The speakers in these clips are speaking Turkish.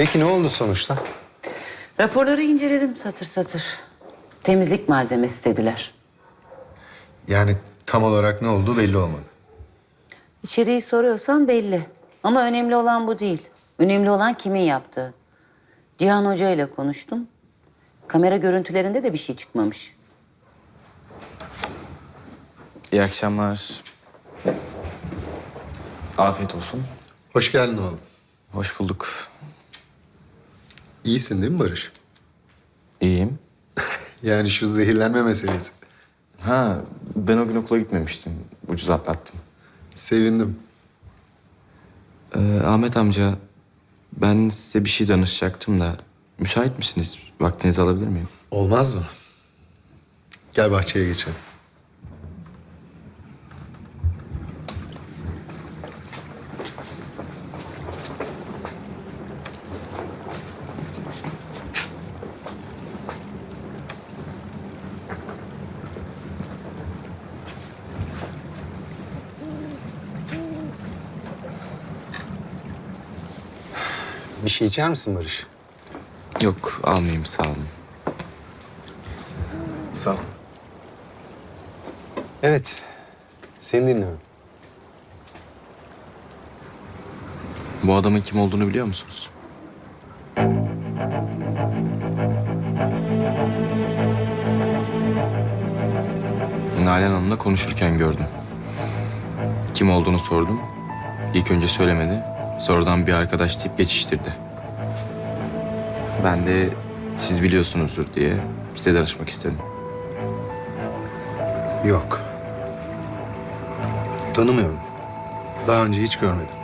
Peki ne oldu sonuçta? Raporları inceledim satır satır. Temizlik malzemesi dediler. Yani tam olarak ne olduğu belli olmadı. İçeriği soruyorsan belli. Ama önemli olan bu değil. Önemli olan kimin yaptığı. Cihan Hoca ile konuştum. Kamera görüntülerinde de bir şey çıkmamış. İyi akşamlar. Afiyet olsun. Hoş geldin oğlum. Hoş bulduk. İyisin değil mi Barış? İyiyim. Yani şu zehirlenme meselesi. Ha, ben o gün okula gitmemiştim. Ucuz atlattım. Sevindim. Ee, Ahmet amca, ben size bir şey danışacaktım da... Müsait misiniz? Vaktinizi alabilir miyim? Olmaz mı? Gel bahçeye geçelim. Bir şey içer misin Barış? Yok, almayayım sağ olun. Sağ ol. Evet. Seni dinliyorum. Bu adamın kim olduğunu biliyor musunuz? Nalan Hanım'la konuşurken gördüm. Kim olduğunu sordum. İlk önce söylemedi. Sonradan bir arkadaş deyip geçiştirdi. Ben de siz biliyorsunuzdur diye size danışmak istedim. Yok. Tanımıyorum. Daha önce hiç görmedim.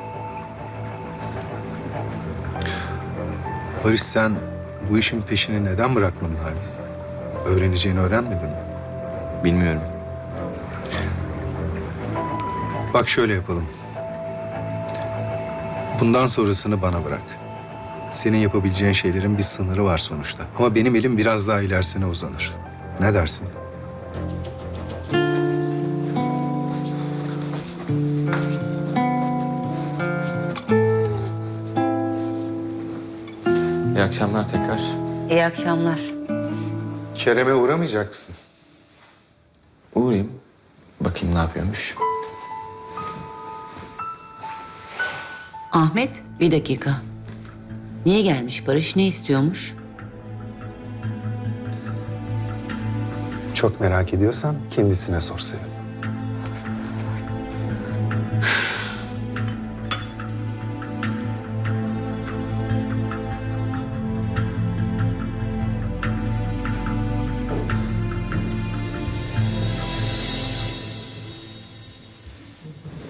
Barış sen bu işin peşini neden bırakmadın hali? Öğreneceğini öğrenmedin mi? Bilmiyorum. Bak şöyle yapalım. Bundan sonrasını bana bırak. Senin yapabileceğin şeylerin bir sınırı var sonuçta. Ama benim elim biraz daha ilerisine uzanır. Ne dersin? İyi akşamlar tekrar. İyi akşamlar. Kerem'e uğramayacak mısın? Uğrayayım. Bakayım ne yapıyormuş. Ahmet bir dakika. Niye gelmiş Barış? Ne istiyormuş? Çok merak ediyorsan kendisine sor Sevim.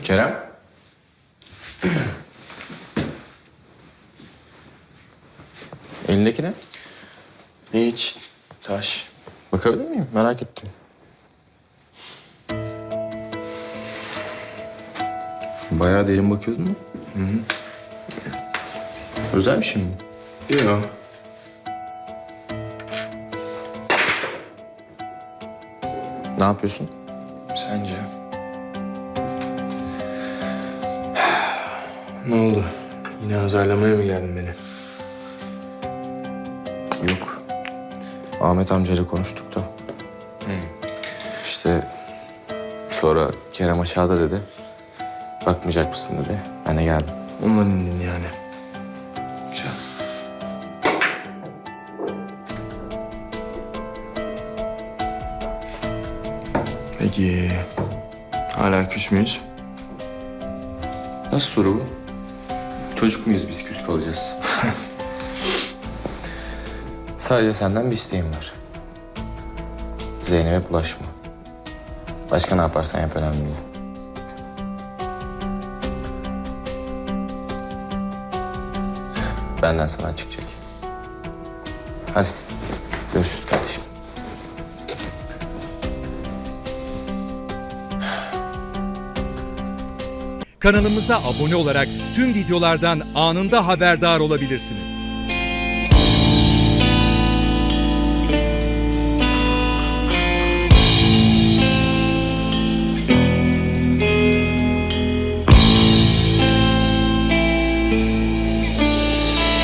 Kerem? Elindeki ne? Hiç. Taş. Bakabilir miyim? Merak ettim. Bayağı derin bakıyordun mu? Hı hı. Özel bir şey mi? Yok. Ne yapıyorsun? Sence? ne oldu? Yine azarlamaya mı geldin beni? Yok. Ahmet amcayla konuştuk da. İşte sonra Kerem aşağıda dedi. Bakmayacak mısın dedi. Ben de geldim. Ondan indin yani. Güzel. Peki hala küs müyüz? Nasıl soru bu? Çocuk muyuz biz küs kalacağız? Sadece senden bir isteğim var. Zeynep'e bulaşma. Başka ne yaparsan yap önemli değil. Benden sana çıkacak. Hadi görüşürüz kardeşim. Kanalımıza abone olarak tüm videolardan anında haberdar olabilirsiniz.